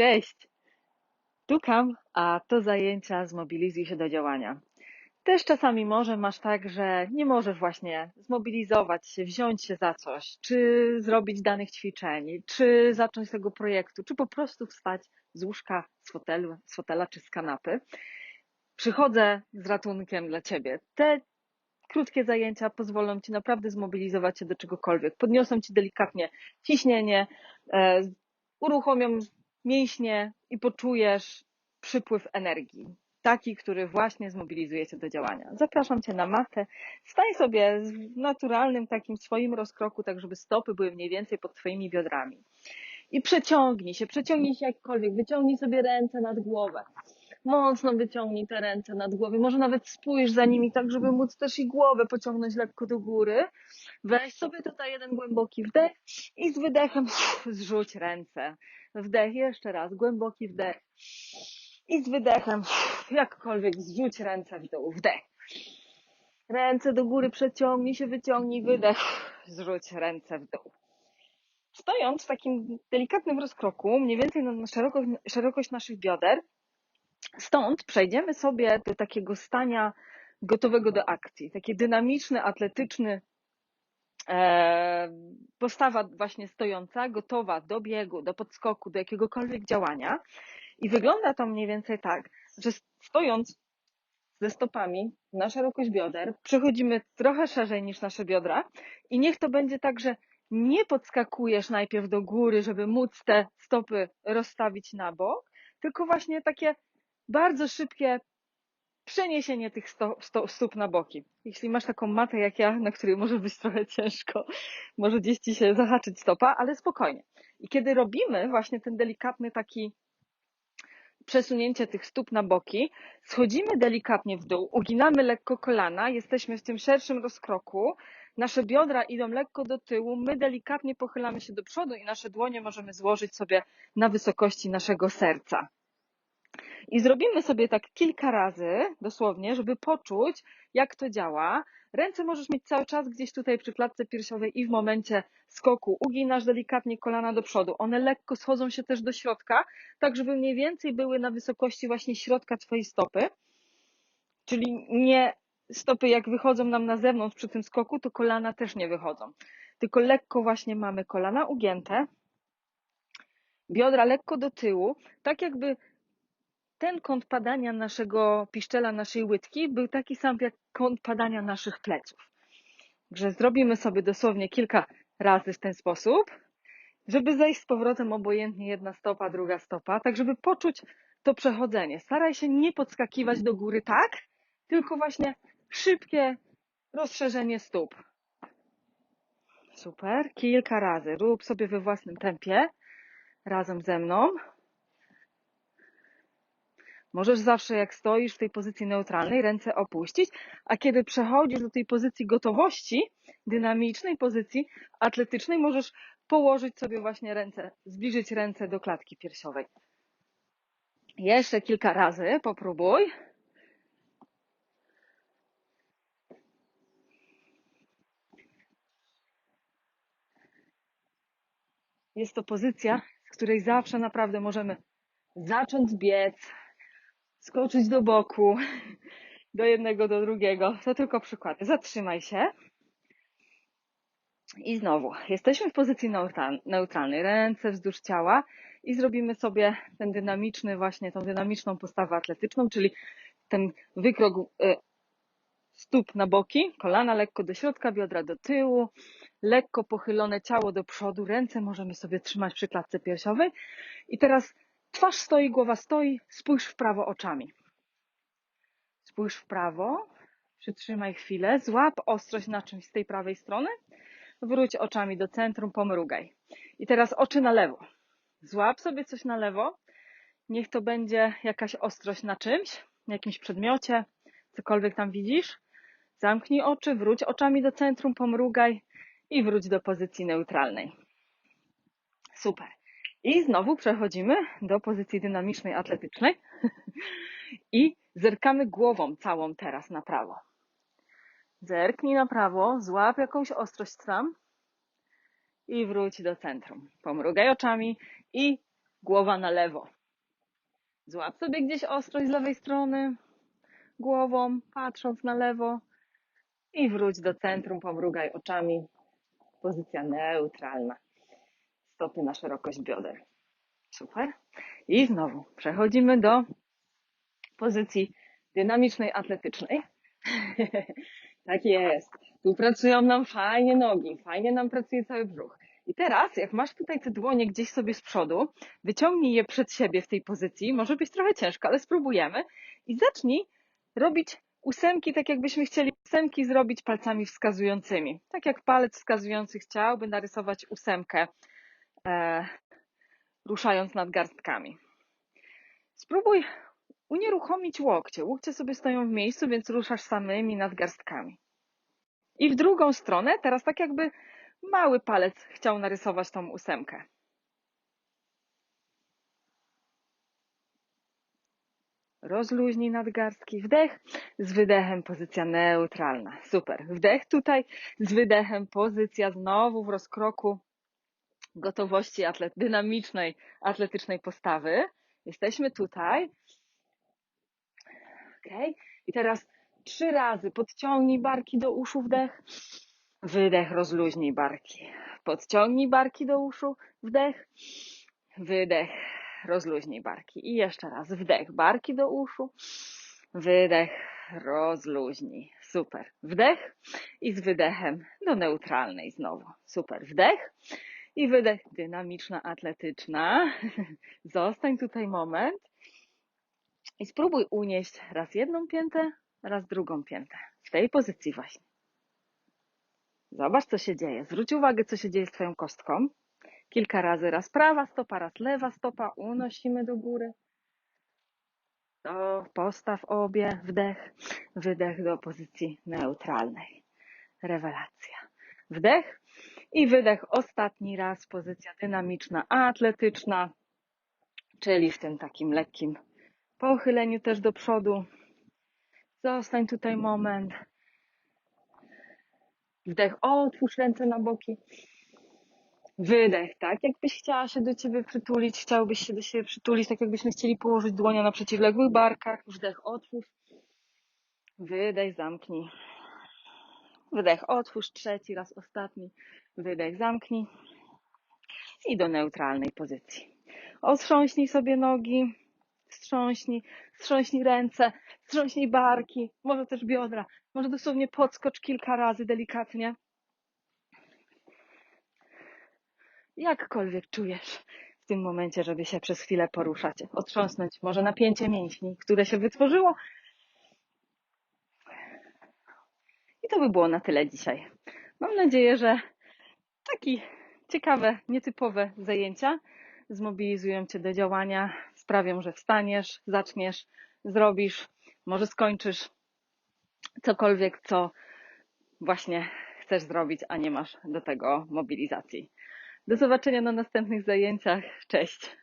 Cześć! Tu Kam, a to zajęcia zmobilizuj się do działania. Też czasami może masz tak, że nie możesz właśnie zmobilizować się, wziąć się za coś, czy zrobić danych ćwiczeń, czy zacząć tego projektu, czy po prostu wstać z łóżka, z fotelu, z fotela czy z kanapy. Przychodzę z ratunkiem dla Ciebie. Te krótkie zajęcia pozwolą Ci naprawdę zmobilizować się do czegokolwiek. Podniosą Ci delikatnie ciśnienie, e, uruchomią mięśnie i poczujesz przypływ energii. Taki, który właśnie zmobilizuje cię do działania. Zapraszam cię na matę. Stań sobie w naturalnym takim swoim rozkroku, tak żeby stopy były mniej więcej pod twoimi biodrami. I przeciągnij się, przeciągnij się jakkolwiek, wyciągnij sobie ręce nad głowę. Mocno wyciągnij te ręce nad głowę. Może nawet spójrz za nimi, tak żeby móc też i głowę pociągnąć lekko do góry. Weź sobie tutaj jeden głęboki wdech i z wydechem zrzuć ręce. Wdech, jeszcze raz, głęboki wdech. I z wydechem, jakkolwiek zrzuć ręce w dół, wdech. Ręce do góry przeciągnij się, wyciągnij, wydech, zrzuć ręce w dół. Stojąc w takim delikatnym rozkroku, mniej więcej na szerokość, szerokość naszych bioder, stąd przejdziemy sobie do takiego stania gotowego do akcji. Taki dynamiczny, atletyczny e, postawa właśnie stojąca, gotowa do biegu, do podskoku, do jakiegokolwiek działania. I wygląda to mniej więcej tak, że stojąc ze stopami na szerokość bioder, przechodzimy trochę szerzej niż nasze biodra i niech to będzie tak, że nie podskakujesz najpierw do góry, żeby móc te stopy rozstawić na bok, tylko właśnie takie bardzo szybkie przeniesienie tych sto, sto, stóp na boki. Jeśli masz taką matę jak ja, na której może być trochę ciężko, może gdzieś ci się zahaczyć stopa, ale spokojnie. I kiedy robimy właśnie ten delikatny taki przesunięcie tych stóp na boki, schodzimy delikatnie w dół, uginamy lekko kolana, jesteśmy w tym szerszym rozkroku, nasze biodra idą lekko do tyłu, my delikatnie pochylamy się do przodu i nasze dłonie możemy złożyć sobie na wysokości naszego serca. I zrobimy sobie tak kilka razy, dosłownie, żeby poczuć, jak to działa. Ręce możesz mieć cały czas gdzieś tutaj przy klatce piersiowej i w momencie skoku uginasz delikatnie kolana do przodu. One lekko schodzą się też do środka, tak żeby mniej więcej były na wysokości właśnie środka Twojej stopy. Czyli nie stopy jak wychodzą nam na zewnątrz przy tym skoku, to kolana też nie wychodzą. Tylko lekko właśnie mamy kolana ugięte, biodra lekko do tyłu, tak jakby ten kąt padania naszego piszczela, naszej łydki był taki sam jak kąt padania naszych pleców. Także zrobimy sobie dosłownie kilka razy w ten sposób, żeby zejść z powrotem obojętnie jedna stopa, druga stopa, tak żeby poczuć to przechodzenie. Staraj się nie podskakiwać do góry tak, tylko właśnie szybkie rozszerzenie stóp. Super, kilka razy. Rób sobie we własnym tempie, razem ze mną. Możesz zawsze, jak stoisz w tej pozycji neutralnej, ręce opuścić, a kiedy przechodzisz do tej pozycji gotowości, dynamicznej pozycji atletycznej, możesz położyć sobie właśnie ręce, zbliżyć ręce do klatki piersiowej. Jeszcze kilka razy popróbuj. Jest to pozycja, z której zawsze naprawdę możemy zacząć biec, skoczyć do boku, do jednego, do drugiego. To tylko przykłady. Zatrzymaj się. I znowu, jesteśmy w pozycji neutralnej, ręce wzdłuż ciała i zrobimy sobie ten dynamiczny, właśnie tą dynamiczną postawę atletyczną, czyli ten wykrok e, stóp na boki, kolana lekko do środka, biodra do tyłu, lekko pochylone ciało do przodu, ręce możemy sobie trzymać przy klatce piersiowej. I teraz Twarz stoi, głowa stoi, spójrz w prawo oczami. Spójrz w prawo, przytrzymaj chwilę, złap ostrość na czymś z tej prawej strony, wróć oczami do centrum, pomrugaj. I teraz oczy na lewo. Złap sobie coś na lewo, niech to będzie jakaś ostrość na czymś, na jakimś przedmiocie, cokolwiek tam widzisz. Zamknij oczy, wróć oczami do centrum, pomrugaj i wróć do pozycji neutralnej. Super. I znowu przechodzimy do pozycji dynamicznej, atletycznej i zerkamy głową całą teraz na prawo. Zerknij na prawo, złap jakąś ostrość tam i wróć do centrum. Pomrugaj oczami i Głowa na lewo. Złap sobie gdzieś ostrość z lewej strony głową, patrząc na lewo i wróć do centrum, pomrugaj oczami. Pozycja neutralna. Stopy na szerokość bioder. Super. I znowu przechodzimy do pozycji dynamicznej, atletycznej. tak jest. Tu pracują nam fajnie nogi, fajnie nam pracuje cały brzuch. I teraz, jak masz tutaj te dłonie gdzieś sobie z przodu, wyciągnij je przed siebie w tej pozycji. Może być trochę ciężko, ale spróbujemy. I zacznij robić ósemki, tak jakbyśmy chcieli ósemki zrobić palcami wskazującymi. Tak jak palec wskazujący chciałby narysować ósemkę, e, ruszając nadgarstkami. Spróbuj unieruchomić łokcie. Łokcie sobie stoją w miejscu, więc ruszasz samymi nadgarstkami. I w drugą stronę, teraz tak jakby mały palec chciał narysować tą ósemkę. Rozluźnij nadgarstki. Wdech z wydechem, pozycja neutralna. Super. Wdech tutaj z wydechem, pozycja znowu w rozkroku gotowości atlet, dynamicznej, atletycznej postawy. Jesteśmy tutaj. Ok. I teraz trzy razy podciągnij barki do uszu, wdech. Wydech, rozluźnij barki. Podciągnij barki do uszu, wdech. Wydech, rozluźnij barki. I jeszcze raz wdech, barki do uszu. Wydech, rozluźnij. Super. Wdech i z wydechem do neutralnej znowu. Super. Wdech i wydech. Dynamiczna, atletyczna. Zostań tutaj moment i spróbuj unieść raz jedną piętę, raz drugą piętę. W tej pozycji właśnie. Zobacz, co się dzieje. Zwróć uwagę, co się dzieje z Twoją kostką. Kilka razy, raz prawa stopa, raz lewa stopa. Unosimy do góry. To postaw obie, wdech, wydech do pozycji neutralnej. Rewelacja. Wdech i wydech ostatni raz, pozycja dynamiczna, atletyczna, czyli w tym takim lekkim pochyleniu też do przodu. Zostań tutaj moment. Wdech, otwórz ręce na boki. Wydech, tak jakbyś chciała się do Ciebie przytulić, chciałbyś się do siebie przytulić, tak jakbyśmy chcieli położyć dłonia na przeciwległych barkach. Wdech, otwórz. Wydech, zamknij. Wydech, otwórz. Trzeci raz, ostatni. Wydech, zamknij. I do neutralnej pozycji. Otrząśnij sobie nogi. Wstrząśnij, wstrząśnij ręce, wstrząśnij barki, może też biodra, może dosłownie podskocz kilka razy delikatnie. Jakkolwiek czujesz w tym momencie, żeby się przez chwilę poruszać, otrząsnąć może napięcie mięśni, które się wytworzyło. I to by było na tyle dzisiaj. Mam nadzieję, że takie ciekawe, nietypowe zajęcia zmobilizują Cię do działania, sprawią, że wstaniesz, zaczniesz, zrobisz, może skończysz cokolwiek, co właśnie chcesz zrobić, a nie masz do tego mobilizacji. Do zobaczenia na następnych zajęciach. Cześć!